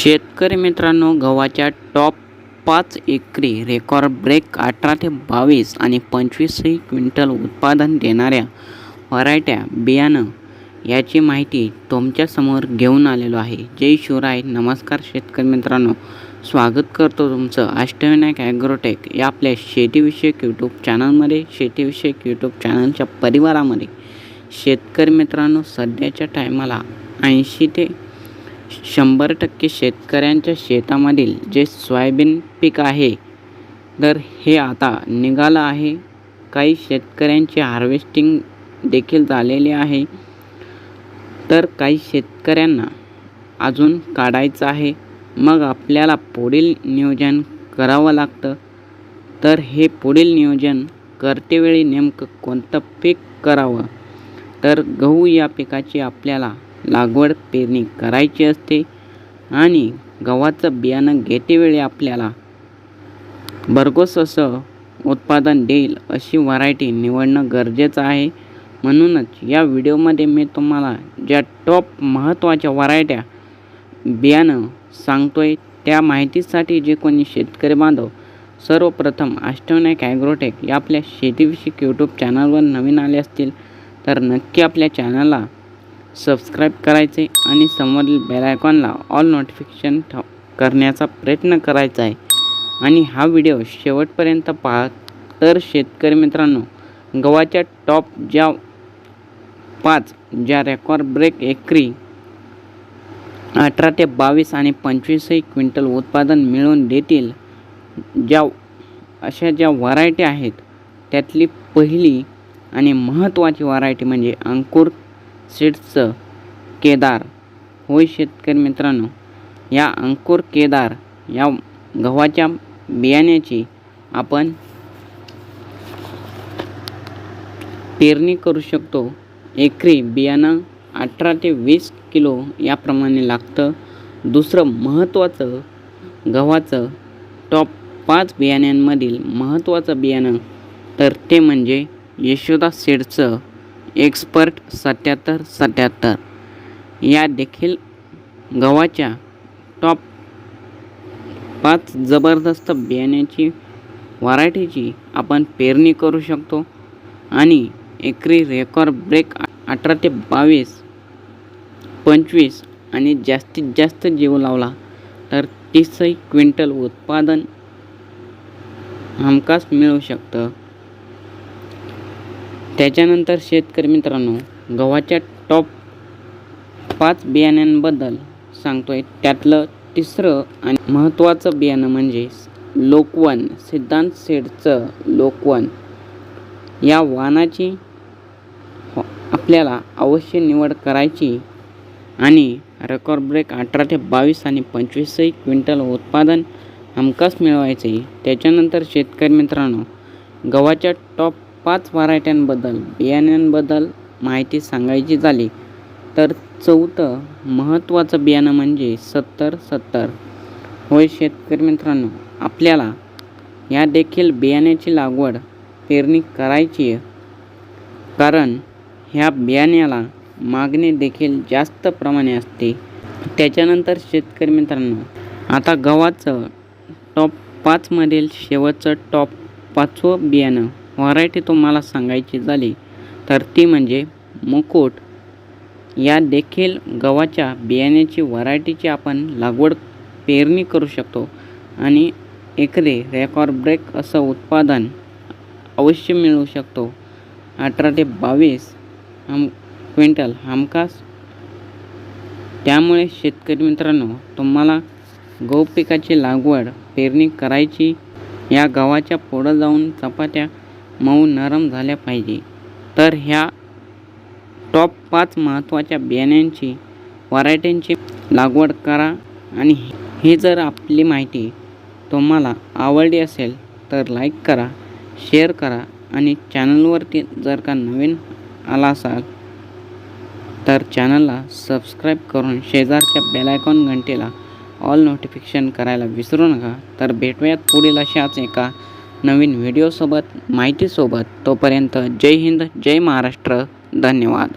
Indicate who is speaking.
Speaker 1: शेतकरी मित्रांनो गव्हाच्या टॉप पाच एकरी रेकॉर्ड ब्रेक अठरा ते बावीस आणि पंचवीसही क्विंटल उत्पादन देणाऱ्या व्हरायट्या बियाणं याची माहिती तुमच्यासमोर घेऊन आलेलो आहे. जय शिवराय. नमस्कार शेतकरी मित्रांनो. स्वागत करतो तुमचं अष्टविनायक ॲग्रोटेक या आपल्या शेतीविषयक यूट्यूब चॅनलमध्ये शेतीविषयक यूट्यूब चॅनलच्या परिवारामध्ये. शेतकरी मित्रांनो सध्याच्या टायमाला ऐंशी ते शंभर टक्के शेतकऱ्यांच्या शेतामधील जे सोयाबीन पीक आहे तर हे आता निघालं आहे. काही शेतकऱ्यांची हार्वेस्टिंग देखील झालेली आहे. तर काही शेतकऱ्यांना अजून काढायचं आहे. मग आपल्याला पुढील नियोजन करावं लागतं. तर हे पुढील नियोजन करतेवेळी नेमकं कोणतं पीक करावं? तर गहू या पिकाची आपल्याला लागवड पेरणी करायची असते आणि गव्हाचं बियाणं घेतेवेळी आपल्याला भरघोस असं उत्पादन देईल अशी व्हरायटी निवडणं गरजेचं आहे. म्हणूनच या व्हिडिओमध्ये मी तुम्हाला ज्या टॉप महत्त्वाच्या व्हरायट्या बियाणं सांगतोय त्या माहितीसाठी जे कोणी शेतकरी बांधव सर्वप्रथम अष्टविनायक ॲग्रोटेक या आपल्या शेतीविषयक यूट्यूब चॅनलवर नवीन आले असतील तर नक्की आपल्या चॅनलला सबस्क्राईब करायचे आणि समोरील बेलायकॉनला ऑल नोटिफिकेशन ठ करण्याचा प्रयत्न करायचा आहे. आणि हा व्हिडिओ शेवटपर्यंत पाहा. तर शेतकरी मित्रांनो गव्हाच्या टॉप ज्या पाच ज्या रेकॉर्ड ब्रेक एकरी अठरा ते बावीस आणि पंचवीसही क्विंटल उत्पादन मिळवून देतील ज्या अशा ज्या व्हरायटी आहेत त्यातली पहिली आणि महत्त्वाची व्हरायटी म्हणजे अंकुर सीड्सचं केदार. होय शेतकरी मित्रांनो या अंकुर केदार या गव्हाच्या बियाण्याची आपण पेरणी करू शकतो. एकरी बियाणं अठरा ते वीस किलो याप्रमाणे लागतं. दुसरं महत्त्वाचं गव्हाचं टॉप पाच बियाण्यांमधील महत्त्वाचं बियाणं तर ते म्हणजे यशोदा सीडचं एक्सपर्ट सत्याहत्तर सत्याहत्तर. या देखील गव्हाच्या टॉप पाच जबरदस्त बियाण्याची व्हरायटीची आपण पेरणी करू शकतो. आणि एकरी रेकॉर्ड ब्रेक अठरा ते बावीस पंचवीस आणि जास्तीत जास्त जीव लावला तर तीसही क्विंटल उत्पादन हमखास मिळू शकतं. त्याच्यानंतर शेतकरी मित्रांनो गव्हाच्या टॉप पाच बियाण्यांबद्दल सांगतोय. त्यातलं तिसरं आणि महत्त्वाचं बियाणं म्हणजे लोकवन सिद्धांत सेडचं लोकवन. या वाहनाची हो, आपल्याला अवश्य निवड करायची आणि रेकॉर्ड ब्रेक अठरा ते बावीस आणि पंचवीसही क्विंटल उत्पादन हमखास मिळवायचे. त्याच्यानंतर शेतकरी मित्रांनो गव्हाच्या टॉप पाच व्हरायट्यांबद्दल बियाण्यांबद्दल माहिती सांगायची झाली तर चौथं महत्त्वाचं बियाणं म्हणजे सत्तर सत्तर. होय शेतकरी मित्रांनो आपल्याला या देखील बियाण्याची लागवड पेरणी करायची आहे. कारण ह्या बियाण्याला मागणी देखील जास्त प्रमाणे असते. त्याच्यानंतर शेतकरी मित्रांनो आता गव्हाचं टॉप पाचमधील शेवटचं टॉप पाचवं बियाणं व्हरायटी तुम्हाला सांगायची झाली तर ती म्हणजे मुकुट. या देखील गव्हाच्या बियाण्याची व्हरायटीची आपण लागवड पेरणी करू शकतो आणि एकरी रेकॉर्ड ब्रेक असं उत्पादन अवश्य मिळू शकतो. अठरा ते बावीस हम क्विंटल हमखास त्यामुळे शेतकरी मित्रांनो तुम्हाला गहू पिकाची लागवड पेरणी करायची या गव्हाच्या पुढं जाऊन चपात्या मऊ नरम झाल्या पाहिजे. तर ह्या टॉप पाच महत्त्वाच्या बियाण्यांची व्हरायटींची लागवड करा आणि ही जर आपली माहिती तुम्हाला आवडली असेल तर लाईक करा शेअर करा आणि चॅनलवरती जर का नवीन आला असाल तर चॅनलला सबस्क्राईब करून शेजारच्या बेलायकॉन घंटेला ऑल नोटिफिकेशन करायला विसरू नका. तर भेटूयात पुढील अशाच एका नवीन व्हिडिओसोबत माहितीसोबत तोपर्यंत जय हिंद जय महाराष्ट्र. धन्यवाद.